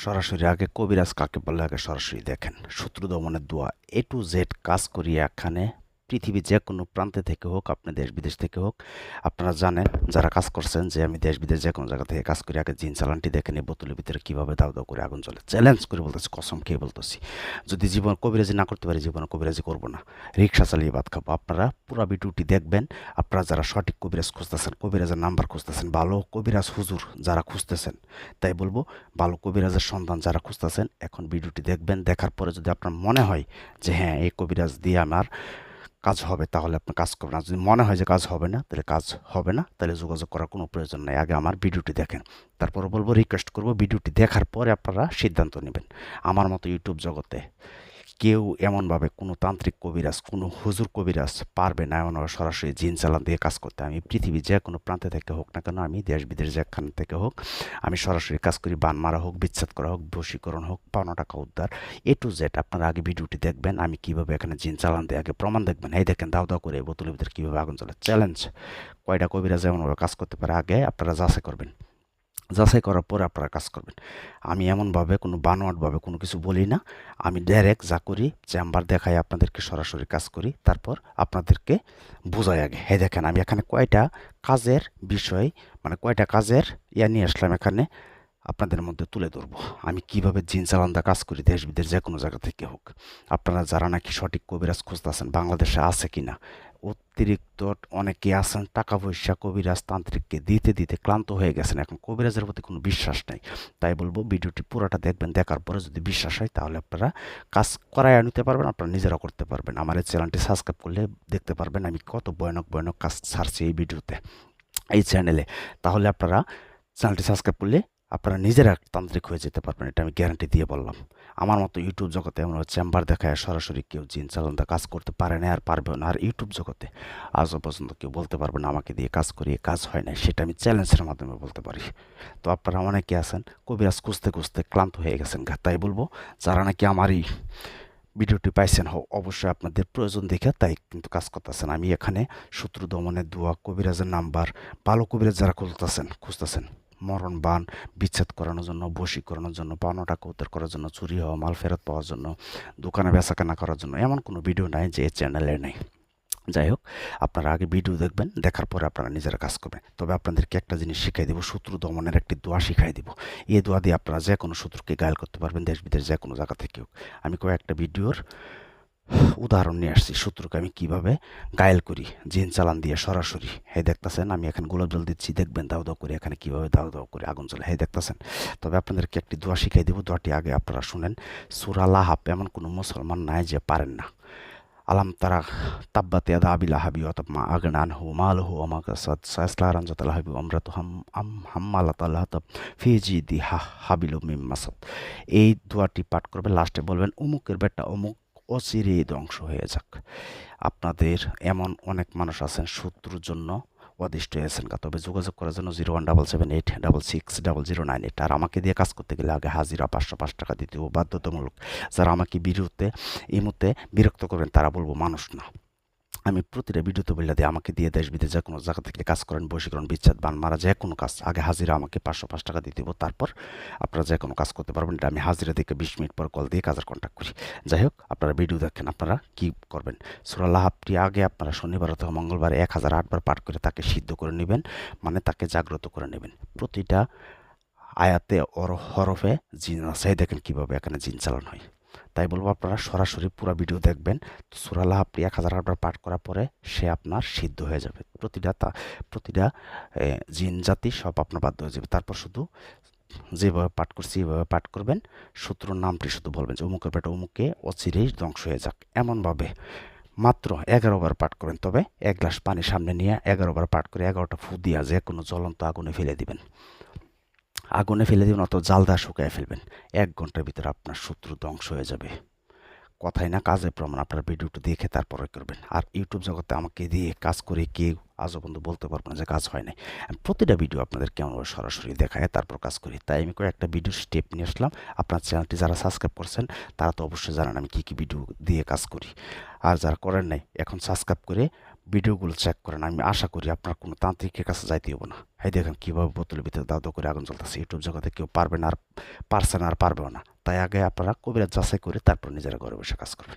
সরাসরি আগে কবিরাজ কাকে বলে আগে সরাসরি দেখেন। শত্রু দমনের দোয়া এ টু জেড কাজ করিয়া এখানে পৃথিবীর যে কোনো প্রান্তে থেকে হোক, আপনি দেশ বিদেশ থেকে হোক, আপনারা জানেন, যারা কাজ করছেন যে আমি দেশ বিদেশ যে কোনো জায়গা থেকে কাজ করি, আগে জিন চালানটি দেখে এই বোতলের ভিতরে কীভাবে দাও দাও করে আগুন জ্বলে চ্যালেঞ্জ করে বলতেছি, কসম খেয়ে বলতেছি। যদি জীবন কবিরাজি না করতে পারি, জীবনে কবিরাজি করব না। রিক্সা চালিয়ে ভাত খাব। আপনারা পুরা ভিডিওটি দেখবেন। আপনারা যারা সঠিক কবিরাজ খুঁজতেছেন, কবিরাজের নাম্বার খুঁজতেছেন, ভালো কবিরাজ হুজুর যারা খুঁজতেছেন, তাই বলব, ভালো কবিরাজের সন্ধান যারা খুঁজতেছেন, এখন ভিডিওটি দেখবেন। দেখার পরে যদি আপনার মনে হয় যে হ্যাঁ এই কবিরাজ দিয়ে আমার কাজ হবে, তাহলে আপনি কাজ করবেন আর যদি মনে হয় যে কাজ হবে না, তাহলে কাজ হবে না, তাহলে যোগাযোগ করার কোনো প্রয়োজন নেই। আগে আমার ভিডিওটি দেখেন। তারপর বলব রিকোয়েস্ট করব, ভিডিওটি দেখার পরে আপনারা সিদ্ধান্ত নেবেন। আমার মতো ইউটিউব জগতে কেউ এমনভাবে কোনো তান্ত্রিক কবিরাজ, কোনো হুজুর কবিরাজ পারবে না এমনভাবে সরাসরি জিন চালান দিয়ে কাজ করতে। আমি পৃথিবী যে কোনো প্রান্তে থেকে হোক না কেন, আমি দেশ বিদেশ যেখান থেকে হোক, আমি সরাসরি কাজ করি, বান মারা হোক, বিচ্ছেদ করা হোক, বশীকরণ হোক, পাওনা টাকা উদ্ধার এ টু জেড আপনারা আগে ভিডিওটি দেখবেন, আমি কীভাবে এখানে জিন চালান দিয়ে আগে প্রমাণ দেখবেন। এই দেখেন, দাও দাও করে বোতলের ভিতরে কীভাবে আগুন চলে চ্যালেঞ্জ কয়টা কবিরাজ এমনভাবে কাজ করতে পারে, আগে আপনারা যাচাই করবেন। যাচাই করার পরে আপনারা কাজ করবেন। আমি এমনভাবে কোনো বানোয়াটভাবে কোনো কিছু বলি না। আমি ডাইরেক্ট যা করি, চেম্বার দেখাই আপনাদেরকে, সরাসরি কাজ করি। তারপর আপনাদেরকে বোঝাই আগে। হ্যাঁ দেখেন, আমি এখানে কয়টা কাজের বিষয় মানে কয়টা কাজের ইয়া নিয়ে আসলাম এখানে। আপনাদের মধ্যে তুলে ধরবো। আমি কীভাবে জিন চালান্দা কাজ করি, দেশ বিদেশ যে কোনো জায়গা থেকে হোক। আপনারা যারা নাকি সঠিক কবিরাজ খুঁজতেছেন, বাংলাদেশে আছে কি না অতিরিক্ত অনেকে আছেন টাকা পয়সা কবিরাজ তান্ত্রিককে দিতে দিতে ক্লান্ত হয়ে গেছেন। এখন কবিরাজের প্রতি কোনো বিশ্বাস নেই। তাই বলব, ভিডিওটি পুরোটা দেখবেন, দেখার পরে যদি বিশ্বাস হয়, তাহলে আপনারা কাজ করায় নিতে পারবেন, আপনারা নিজেরা করতে পারবেন। আমার এই চ্যানেলটি সাবস্ক্রাইব করলে দেখতে পারবেন, আমি কত ভয়ানক ভয়ানক কাজ ছাড়ছি এই ভিডিওতে, এই চ্যানেলে। তাহলে আপনারা চ্যানেলটি সাবস্ক্রাইব করলে আপনারা নিজেরা তান্ত্রিক হয়ে যেতে পারবেন, এটা আমি গ্যারান্টি দিয়ে বললাম। আমার মতো ইউটিউব জগতে এমন চেম্বার দেখায় সরাসরি কেউ জিন চালানটা কাজ করতে পারে না, আর পারবেও না। আর ইউটিউব জগতে আজও পর্যন্ত কেউ বলতে পারবে না, আমাকে দিয়ে কাজ করিয়ে কাজ হয় না সেটা আমি চ্যালেঞ্জের মাধ্যমে বলতে পারি। তো আপনারা অনেকে আছেন কবিরাজ খুঁজতে খুঁজতে ক্লান্ত হয়ে গেছেন তাই বলব, যারা নাকি আমারই ভিডিওটি পাইছেন হোক অবশ্যই আপনাদের প্রয়োজন দেখে তাই কিন্তু কাজ করতেছেন। আমি এখানে শত্রু দমনের দোয়া, কবিরাজের নাম্বার, ভালো কবিরাজ যারা খুঁজতেছেন খুঁজতেছেন। মরণ বান, বিচ্ছেদ করানোর জন্য বসি করানোর জন্য পাওনা টাকা উদ্ধার করার জন্য, চুরি হওয়া, মাল ফেরত পাওয়ার জন্য, দোকানে বেচা কেনা করার জন্য, এমন কোনো ভিডিও নাই যে চ্যানেলে নেই। যাই হোক, আপনারা আগে ভিডিও দেখবেন, দেখার পরে আপনারা নিজেরা কাজ করবেন। তবে আপনাদেরকে একটা জিনিস শিখাই দেবো, শত্রু দমনের একটি দোয়া শিখাই দিব। এই দোয়া দিয়ে আপনারা যে কোনো শত্রুকে গায়েল করতে পারবেন দেশ বিদেশ যে কোনো জায়গা থেকে হোক। আমি কয়েকটা ভিডিওর উদাহরণ নিয়ে আসছি শত্রুকে আমি কীভাবে গায়েল করি, জিন চালান দিয়ে সরাসরি। হে দেখতেছেন, আমি এখন গোলাপ জল দিচ্ছি, দেখবেন দাও দাও করে, এখানে কীভাবে দাও দাও করে আগুন চলে হে দেখতেছেন, তবে আপনাদেরকে একটি দোয়া শিখাই দেবো, দোয়াটি আগে আপনারা শুনেন। সুরা লাহাব, এমন কোনো মুসলমান নাই যে পারেন না। আলাম তারা, তাব্বাত ইয়াদা আবিলা হাবি অতব মা আগনান হু মাল হু আমাক সাদ সাইসলারান জাতাল হাবি অমরাত হাম, আম হাম্মালা তাল্লাহ তব ফিজি দি হা হাবিল মিম এই দোয়াটি পাঠ করবে, লাস্টে বলবেন, অমুকের বেটা অমুক অচিরেই ধ্বংস হয়ে যাক। আপনাদের এমন অনেক মানুষ আছেন শত্রুর জন্য অদিষ্ট হয়েছেন কা তবে যোগাযোগ করার জন্য zero one double seven eight double six double zero nine eight আর আমাকে দিয়ে কাজ করতে গেলে আগে হাজিরা পাঁচশো পাঁচ টাকা দিতে বাধ্যতামূলক। যারা আমাকে বিরুদ্ধে, এই মুহূর্তে বিরক্ত করবেন তারা বলব মানুষ না। আমি প্রতিটা ভিডিওতে বললে দিয়ে আমাকে দিয়ে দেশ বিদেশ যে কোনো জায়গা থেকে কাজ করেন, বশীকরণ, বিচ্ছেদ, বান মারা, যে কোনো কাজ, আগে হাজিরা আমাকে পাঁচশো পাঁচ টাকা দিয়ে দেবো, তারপর আপনারা যে কোনো কাজ করতে পারবেন। এটা আমি হাজিরা থেকে বিশ মিনিট পর কল দিয়ে কাজের কন্ট্যাক্ট করি। যাই হোক, আপনারা ভিডিও দেখেন, আপনারা কি করবেন? সুরাল্লাহ আপনি আগে আপনারা শনিবার অথবা মঙ্গলবার এক হাজার আটবার পাঠ করে তাকে সিদ্ধ করে নেবেন মানে তাকে জাগ্রত করে নেবেন। প্রতিটা আয়াতে, অর, হরফে জিন আছে। দেখেন কীভাবে এখানে জিন চালানো হয়। তাই বলব আপনারা সরাসরি পুরো ভিডিও দেখবেন। সুরাল্লাহ আপনি এক হাজার আটবার পাঠ করার পরে সে আপনার সিদ্ধ হয়ে যাবে। প্রতিটা তা, প্রতিটা জিন, জাতি সব আপনার বাধ্য হয়ে যাবে। তারপর শুধু যেভাবে পাঠ করছি এভাবে পাঠ করবেন। শত্রুর নামটি শুধু বলবেন যে, অমুকের পেটে অমুকে অচিরেই ধ্বংস হয়ে যাক। এমনভাবে মাত্র এগারো বার পাঠ করেন। তবে এক গ্লাস পানি সামনে নিয়ে এগারো বার পাঠ করে এগারোটা ফু দিয়া যে কোনো জ্বলন্ত আগুনে ফেলে দিবেন। আগুনে ফেলে দিবেন অত জালদা শুকায় ফেলবেন। এক ঘণ্টার ভিতরে আপনার শত্রু ধ্বংস হয়ে যাবে। কথাই না, কাজে প্রমাণ। আপনার ভিডিওটা দেখে তারপরে করবেন। আর ইউটিউব জগতে আমাকে দিয়ে কাজ করে কেউ আজও পর্যন্ত বলতে পারব না যে কাজ হয় নাই। আমি প্রতিটা ভিডিও আপনাদের কেমনভাবে সরাসরি দেখায়, তারপর কাজ করি। তাই আমি কয়েকটা ভিডিও স্টেপ নিয়ে আসলাম। আপনার চ্যানেলটি যারা সাবস্ক্রাইব করছেন, তারা তো অবশ্যই জানেন আমি কী কী ভিডিও দিয়ে কাজ করি। আর যারা করেন নাই, এখন সাবস্ক্রাইব করে ভিডিওগুলো চেক করেন, আমি আশা করি আপনার কোনো তান্ত্রিকের কাছে যাইতে হব না। এই দেখেন কীভাবে বোতলের ভিতরে দাদু করে আগুন চলতেছে ইউটিউব জগতে কেউ পারবে না আর পারছে না আর পারবেও না। তাই আগে আপনারা কবিরাজ যাচাই করে তারপর নিজেরা ঘরে বসে কাজ করবেন।